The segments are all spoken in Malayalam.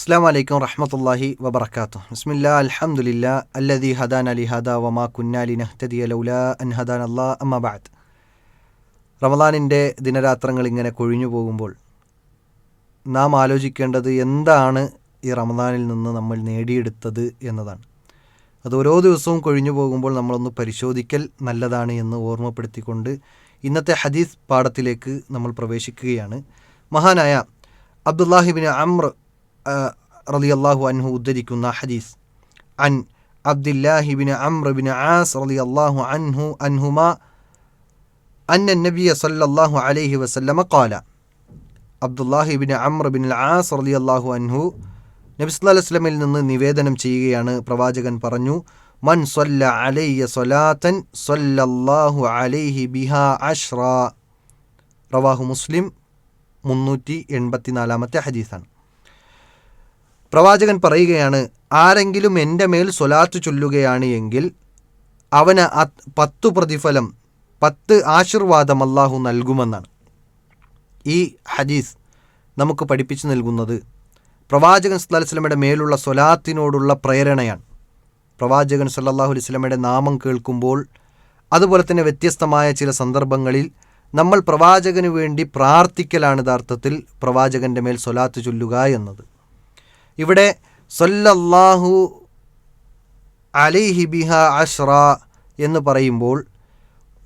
അസ്സാം വലൈക്കും വറഹമത്തല്ലാഹി വബർക്കാത്തു ബിസ്മില്ലാ അൽഹംദുലില്ലാ അല്ലദി ഹദാൻ അലി ഹദ വമാ കുന്നാലി നഹ്തദി ലൗല അൻ ഹദാൻ അല്ലാ അമ്മബാദ് റമദാനിന്റെ ദിനരാത്രങ്ങൾ ഇങ്ങനെ കൊഴിഞ്ഞു പോകുമ്പോൾ നാം ആലോചിക്കേണ്ടത് എന്താണ് ഈ റമദാനിൽ നിന്ന് നമ്മൾ നേടിയെടുത്തത് എന്നതാണ്. അത് ഓരോ ദിവസവും കൊഴിഞ്ഞു പോകുമ്പോൾ നമ്മളൊന്ന് പരിശോധിക്കൽ നല്ലതാണ് എന്ന് ഓർമ്മപ്പെടുത്തിക്കൊണ്ട് ഇന്നത്തെ ഹദീസ് പാഠത്തിലേക്ക് നമ്മൾ പ്രവേശിക്കുകയാണ്. മഹാനായ അബ്ദുല്ലാഹിബിൻ അമ്ര റളിയല്ലാഹു അൻഹു ഉദ്ധരിക്കുന്ന ഹദീസ്. അൻ അബ്ദുല്ലാഹിബിൻ അമ്രബിൻ ആസ് റളിയല്ലാഹു അൻഹു അൻഹുമ അന്ന നബിയ സല്ലല്ലാഹു അലൈഹി വസല്ലമ ഖാല. അബ്ദുല്ലാഹിബിൻ അമ്രബിൻ ആസ് റളിയല്ലാഹു അൻഹു നബി സല്ലല്ലാഹു അലൈഹി വസല്ലമയിൽ നിന്ന് നിവേദനം ചെയ്യുകയാണ് പ്രവാചകൻ പറഞ്ഞു മൻ സൊല്ല അലയ്യ സൊലാത്തൻ സൊല്ലാഹു അലൈഹി ബിഹാ അഷ്റ റവാഹു മുസ്ലിം മുന്നൂറ്റി എൺപത്തിനാലാമത്തെ ഹദീസാണ്. പ്രവാചകൻ പറയുകയാണ് ആരെങ്കിലും എന്റെ മേൽ സ്വലാത്ത് ചൊല്ലുകയാണ് എങ്കിൽ അവന് പത്തു പ്രതിഫലം പത്ത് ആശീർവാദം അള്ളാഹു നൽകുമെന്നാണ്. ഈ ഹദീസ് നമുക്ക് പഠിപ്പിച്ചു നൽകുന്നത് പ്രവാചകൻ വസല്ലമയുടെ മേലുള്ള സ്വലാത്തിനോടുള്ള പ്രേരണയാണ്. പ്രവാചകൻ സല്ലാഹു അലൈഹി വസല്ലമയുടെ നാമം കേൾക്കുമ്പോൾ അതുപോലെ തന്നെ വ്യത്യസ്തമായ ചില സന്ദർഭങ്ങളിൽ നമ്മൾ പ്രവാചകന് വേണ്ടി പ്രാർത്ഥിക്കലാണ് യഥാർത്ഥത്തിൽ പ്രവാചകന്റെ മേൽ സ്വലാത്ത് ചൊല്ലുക എന്നത്. ഇവിടെ സല്ലല്ലാഹു അലൈഹി ബിഹ അഷ്റ എന്ന് പറയുമ്പോൾ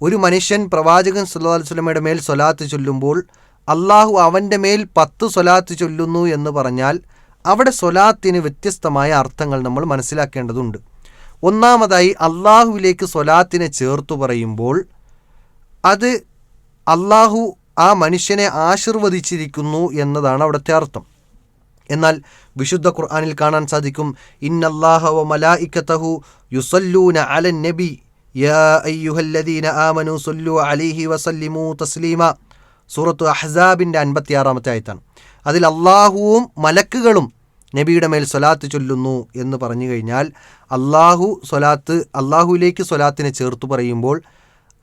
ഒരു മനുഷ്യൻ പ്രവാചകൻ സല്ലല്ലാഹു അലൈഹി വസല്ലമയുടെ മേൽ സ്വലാത്ത് ചൊല്ലുമ്പോൾ അള്ളാഹു അവന്റെ മേൽ പത്ത് സ്വലാത്ത് ചൊല്ലുന്നു എന്ന് പറഞ്ഞാൽ അവിടെ സ്വലാത്തിന് വ്യത്യസ്തമായ അർത്ഥങ്ങൾ നമ്മൾ മനസ്സിലാക്കേണ്ടതുണ്ട്. ഒന്നാമതായി അള്ളാഹുവിലേക്ക് സ്വലാത്തിനെ ചേർത്തു പറയുമ്പോൾ അത് അള്ളാഹു ആ മനുഷ്യനെ ആശീർവദിച്ചിരിക്കുന്നു എന്നതാണ് അവിടുത്തെ അർത്ഥം. എന്നാൽ വിശുദ്ധ ഖുർആാനിൽ കാണാൻ സാധിക്കും ഇന്നല്ലാഹ വ മലായിക്കത്തഹു യുസല്ലൂന അലൻ നബി സൂറത്ത് അഹ്സാബിന്റെ അൻപത്തിയാറാമത്തെ ആയത്താണ്. അതിൽ അള്ളാഹുവും മലക്കുകളും നബിയുടെ മേൽ സ്വലാത്ത് ചൊല്ലുന്നു എന്ന് പറഞ്ഞു കഴിഞ്ഞാൽ അള്ളാഹു സ്വലാത്ത് അള്ളാഹുവിലേക്ക് സ്വലാത്തിനെ ചേർത്ത് പറയുമ്പോൾ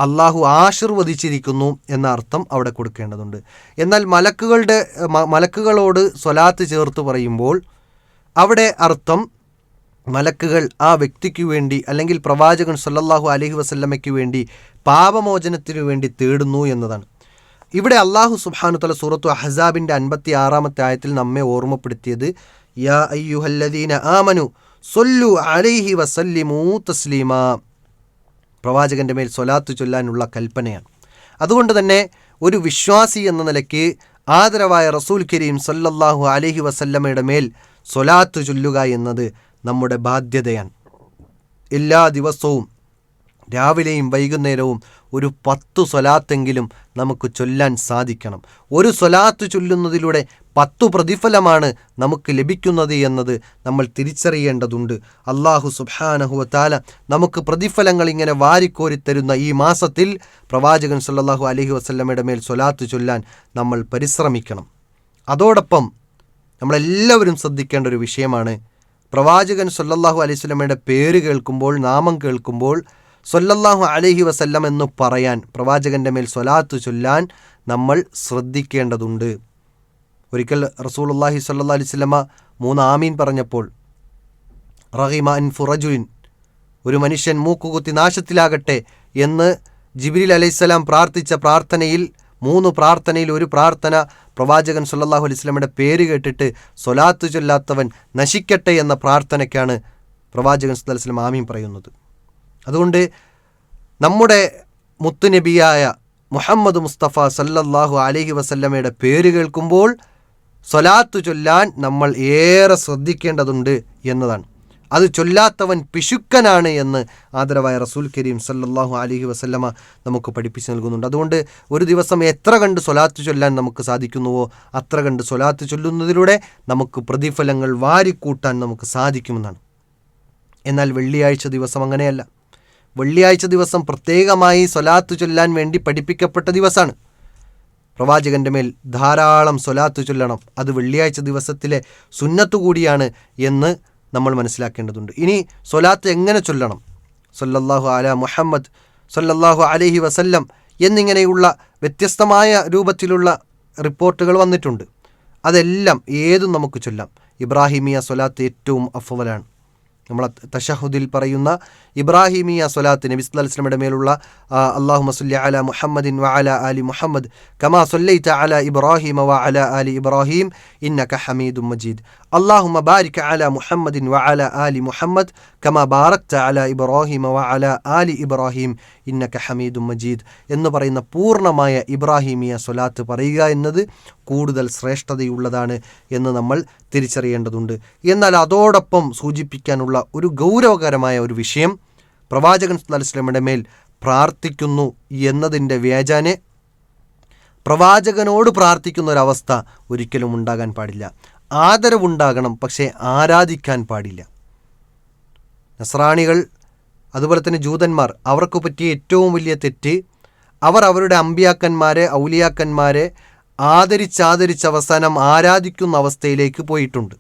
അള്ളാഹു ആശീർവദിച്ചിരിക്കുന്നു എന്ന അർത്ഥം അവിടെ കൊടുക്കേണ്ടതുണ്ട്. എന്നാൽ മലക്കുകളുടെ മലക്കുകളോട് സ്വലാത്ത് ചേർത്ത് പറയുമ്പോൾ അവിടെ അർത്ഥം മലക്കുകൾ ആ വ്യക്തിക്ക് വേണ്ടി അല്ലെങ്കിൽ പ്രവാചകൻ സല്ലല്ലാഹു അലഹി വസല്ലമയ്ക്ക് വേണ്ടി പാപമോചനത്തിനു വേണ്ടി തേടുന്നു എന്നതാണ്. ഇവിടെ അള്ളാഹു സുബാനു തല സൂറത്തു അഹസാബിന്റെ അൻപത്തി ആറാമത്തെ ആയത്തിൽ നമ്മെ ഓർമ്മപ്പെടുത്തിയത് യാ അയ്യുഹല്ലദീന ആമനു സൊല്ലു അലൈഹി വസല്ലിമൂ തസ്ലീമ. പ്രവാചകന്റെ മേൽ സ്വലാത്ത് ചൊല്ലാനുള്ള കൽപ്പനയാണ്. അതുകൊണ്ട് തന്നെ ഒരു വിശ്വാസി എന്ന നിലയ്ക്ക് ആദരവായ റസൂൽ കരീം സല്ലല്ലാഹു അലഹി വസല്ലമ്മയുടെ മേൽ സ്വലാത്ത് ചൊല്ലുക എന്നത് നമ്മുടെ ബാധ്യതയാണ്. എല്ലാ ദിവസവും രാവിലെയും വൈകുന്നേരവും ഒരു പത്ത് സ്വലാത്തെങ്കിലും നമുക്ക് ചൊല്ലാൻ സാധിക്കണം. ഒരു സ്വലാത്ത് ചൊല്ലുന്നതിലൂടെ പത്തു പ്രതിഫലമാണ് നമുക്ക് ലഭിക്കുന്നത് എന്നത് നമ്മൾ തിരിച്ചറിയേണ്ടതുണ്ട്. അള്ളാഹു സുബാനഹുവത്താല നമുക്ക് പ്രതിഫലങ്ങൾ ഇങ്ങനെ വാരിക്കോരിത്തരുന്ന ഈ മാസത്തിൽ പ്രവാചകൻ സല്ലാഹു അലഹി വസല്ലമയുടെ മേൽ സ്വലാത്ത് ചൊല്ലാൻ നമ്മൾ പരിശ്രമിക്കണം. അതോടൊപ്പം നമ്മളെല്ലാവരും ശ്രദ്ധിക്കേണ്ട ഒരു വിഷയമാണ് പ്രവാചകൻ സല്ലല്ലാഹു അലൈഹി വസല്ലമയുടെ പേര് കേൾക്കുമ്പോൾ നാമം കേൾക്കുമ്പോൾ സല്ലല്ലാഹു അലഹി വസല്ലം എന്ന് പറയാൻ പ്രവാചകന്റെ മേൽ സ്വലാത്ത് ചൊല്ലാൻ നമ്മൾ ശ്രദ്ധിക്കേണ്ടതുണ്ട്. ഒരിക്കൽ റസൂലുള്ളാഹി അള്ളാഹി അലൈഹി വസല്ലമ മൂന്ന് ആമീൻ പറഞ്ഞപ്പോൾ റഹീമ അൻ ഫുറജുൻ ഒരു മനുഷ്യൻ മൂക്കുകുത്തി നാശത്തിലാകട്ടെ എന്ന് ജിബ്രീൽ അലൈഹിസ്സലാം പ്രാർത്ഥിച്ച പ്രാർത്ഥനയിൽ മൂന്ന് പ്രാർത്ഥനയിൽ ഒരു പ്രാർത്ഥന പ്രവാചകൻ സല്ലാഹു അലൈഹി വസല്ലമയുടെ പേര് കേട്ടിട്ട് സൊലാത്ത് ചൊല്ലാത്തവൻ നശിക്കട്ടെ എന്ന പ്രാർത്ഥനയ്ക്കാണ് പ്രവാചകൻ സുല്ലാ വസല്ലം ആമീൻ പറയുന്നത്. അതുകൊണ്ട് നമ്മുടെ മുത്തുനബിയായ മുഹമ്മദ് മുസ്തഫ സല്ലല്ലാഹു അലഹി വസല്ലമയുടെ പേര് കേൾക്കുമ്പോൾ സ്വലാത്ത് ചൊല്ലാൻ നമ്മൾ ഏറെ ശ്രദ്ധിക്കേണ്ടതുണ്ട് എന്നതാണ്. അത് ചൊല്ലാത്തവൻ പിശുക്കനാണ് എന്ന് ആദരവായ റസൂൽ കരീം സല്ലാഹു അലൈഹി വസല്ലമ നമുക്ക് പഠിപ്പിച്ച് നൽകുന്നുണ്ട്. അതുകൊണ്ട് ഒരു ദിവസം എത്ര കണ്ട് സ്വലാത്ത് ചൊല്ലാൻ നമുക്ക് സാധിക്കുന്നുവോ അത്ര കണ്ട് സ്വലാത്ത് ചൊല്ലുന്നതിലൂടെ നമുക്ക് പ്രതിഫലങ്ങൾ വാരിക്കൂട്ടാൻ നമുക്ക് സാധിക്കുമെന്നാണ്. എന്നാൽ വെള്ളിയാഴ്ച ദിവസം അങ്ങനെയല്ല. വെള്ളിയാഴ്ച ദിവസം പ്രത്യേകമായി സ്വലാത്ത് ചൊല്ലാൻ വേണ്ടി പഠിപ്പിക്കപ്പെട്ട ദിവസമാണ്. പ്രവാചകന്റെ മേൽ ധാരാളം സ്വലാത്ത് ചൊല്ലണം. അത് വെള്ളിയാഴ്ച ദിവസത്തിലെ സുന്നത്തു കൂടിയാണ് എന്ന് നമ്മൾ മനസ്സിലാക്കേണ്ടതുണ്ട്. ഇനി സ്വലാത്ത് എങ്ങനെ ചൊല്ലണം? സല്ലല്ലാഹു അല മുഹമ്മദ് സല്ലല്ലാഹു അലഹി വസല്ലം എന്നിങ്ങനെയുള്ള വ്യത്യസ്തമായ രൂപത്തിലുള്ള റിപ്പോർട്ടുകൾ വന്നിട്ടുണ്ട്. അതെല്ലാം ഏതും നമുക്ക് ചൊല്ലാം. ഇബ്രാഹിമിയ സ്വലാത്ത് ഏറ്റവും അഫ്വലാണ്. നമ്മൾ തഷഹുദിൽ പറയുന്ന ഇബ്രാഹിമിയ സ്വലാത്ത് നബി വസല്ലമയുടെ മേലുള്ള അള്ളാഹു മസുല്ലി അല മുഹമ്മദിൻ വ അല അലി മുഹമ്മദ് കമാ സൊല്ലൈത്ത അല ഇബ്രാഹിം വ അല അലി ഇബ്രാഹിം ഇന്നക ഹമീദും മജീദ്. അള്ളാഹുമ ബാരിക അല മുഹമ്മദിൻ വ അല ആലി മുഹമ്മദ് കമാ ബാറക്ത അല ഇബ്രാഹിമ വ അല ആലി ഇബ്രാഹിം ഇന്നക ഹമീദും മജീദ് എന്ന് പറയുന്ന പൂർണമായ ഇബ്രാഹിമിയ സ്വലാത്ത് പറയുക എന്നത് കൂടുതൽ ശ്രേഷ്ഠതയുള്ളതാണ് എന്ന് നമ്മൾ തിരിച്ചറിയേണ്ടതുണ്ട്. എന്നാൽ അതോടൊപ്പം സൂചിപ്പിക്കാനുള്ള ഒരു ഗൗരവകരമായ ഒരു വിഷയം പ്രവാചകൻ സ്വലമിയുടെ മേൽ പ്രാർത്ഥിക്കുന്നു എന്നതിന്റെ വ്യാജാനെ പ്രവാചകനോട് പ്രാർത്ഥിക്കുന്ന ഒരവസ്ഥ ഒരിക്കലും ഉണ്ടാകാൻ പാടില്ല. ആദരവുണ്ടാകണം പക്ഷേ ആരാധിക്കാൻ പാടില്ല. നസ്രാണികൾ അതുപോലെ തന്നെ ജൂതന്മാർ അവർക്ക് പറ്റിയ ഏറ്റവും വലിയ തെറ്റ് അവർ അവരുടെ അമ്പിയാക്കന്മാരെ ഔലിയാക്കന്മാരെ ആദരിച്ചാദരിച്ച് അവസാനം ആരാധിക്കുന്ന അവസ്ഥയിലേക്ക് പോയിട്ടുണ്ട്.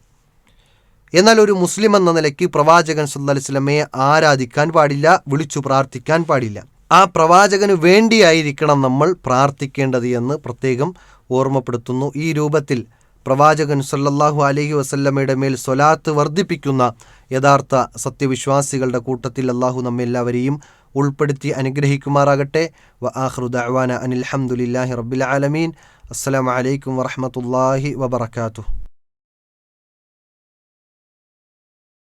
എന്നാൽ ഒരു മുസ്ലിം എന്ന നിലയ്ക്ക് പ്രവാചകൻ സ്വലമയെ ആരാധിക്കാൻ പാടില്ല വിളിച്ചു പ്രാർത്ഥിക്കാൻ പാടില്ല. ആ പ്രവാചകന് വേണ്ടിയായിരിക്കണം നമ്മൾ പ്രാർത്ഥിക്കേണ്ടത് എന്ന് പ്രത്യേകം ഓർമ്മപ്പെടുത്തുന്നു ഈ രൂപത്തിൽ. പ്രവാചകൻ സല്ലല്ലാഹു അലഹി വസല്ലമ്മയുടെ മേൽ സ്വലാത്ത് വർദ്ധിപ്പിക്കുന്ന യഥാർത്ഥ സത്യവിശ്വാസികളുടെ കൂട്ടത്തിൽ അള്ളാഹു നമ്മെല്ലാവരെയും ഉൾപ്പെടുത്തി അനുഗ്രഹിക്കുമാറാകട്ടെ. വ ആഹ്റുദാന അനിൽഹമുല്ലാഹി റബ്ബിൽ ആലമീൻ. അസ്സലാമു അലൈക്കും വറഹ്മത്തുള്ളാഹി വബറകാതുഹു.